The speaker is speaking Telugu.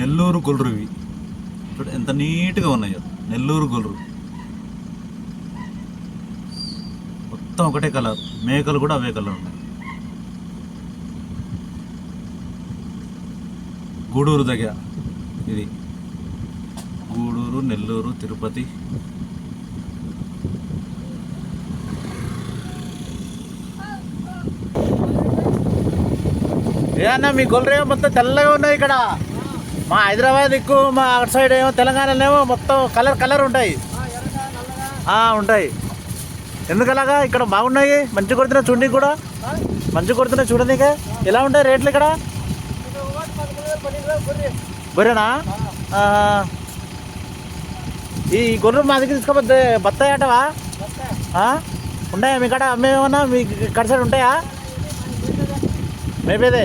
నెల్లూరు గొల్లు ఇవి చూడు ఎంత నీట్గా ఉన్నాయో. నెల్లూరు గొల్లు మొత్తం ఒకటే కలర్. మేకలు కూడా అవే కలర్ ఉన్నాయి. గూడూరు దగ్గర ఇది. గూడూరు నెల్లూరు తిరుపతి. ఏ అన్న మీ గొల్లరేమో మొత్తం తెల్లగా ఉన్నాయి ఇక్కడ. మా హైదరాబాద్ దిక్కు మా అటు సైడ్ ఏమో తెలంగాణలో మొత్తం కలర్ కలర్ ఉంటాయి. ఉంటాయి. ఎందుకలాగా? ఇక్కడ బాగున్నాయి. మంచి కొడుతున్నా చూడండి కూడా. మంచి కొడుతున్నాయి చూడనీకే ఎలా ఉంటాయి రేట్లు ఇక్కడ? బొరేనా ఈ గొర్రెలు మా దగ్గర తీసుకోపోతే బత్తాయి అటవా? ఉన్నాయా మీ కాడ? అమ్మేమన్నా? మీ ఇక్కడ సైడ్ ఉంటాయా? మేపేదే.